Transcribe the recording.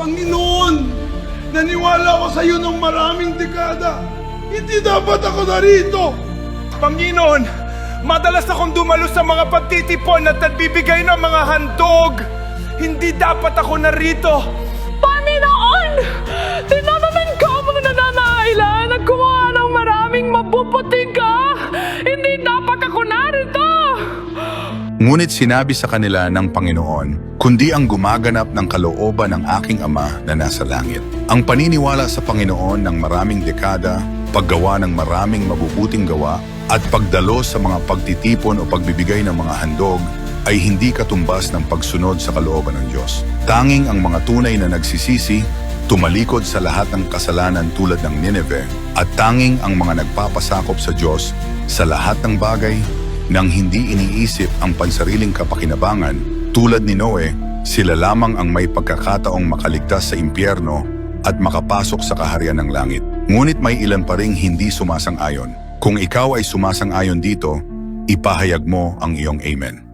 Panginoon, naniwala ako sa iyo ng maraming dekada. Hindi dapat ako narito. Panginoon, madalas akong dumalo sa mga pagtitipon at nagbibigay ng mga handog. Hindi dapat ako narito. Panginoon! Tinatanan ko ang mga nananailan at gumawa ng maraming mabubutika! Ngunit sinabi sa kanila ng Panginoon, kundi ang gumaganap ng kalooban ng aking Ama na nasa langit. Ang paniniwala sa Panginoon ng maraming dekada, paggawa ng maraming mabubuting gawa, at pagdalo sa mga pagtitipon o pagbibigay ng mga handog ay hindi katumbas ng pagsunod sa kalooban ng Diyos. Tanging ang mga tunay na nagsisisi, tumalikod sa lahat ng kasalanan tulad ng Nineveh, at tanging ang mga nagpapasakop sa Diyos sa lahat ng bagay nang hindi iniisip ang pansariling kapakinabangan tulad ni Noe, sila lamang ang may pagkakataong makaligtas sa impyerno at makapasok sa kaharian ng langit. Ngunit may ilan pa ring hindi sumasang-ayon. Kung ikaw ay sumasang-ayon dito, ipahayag mo ang iyong amen.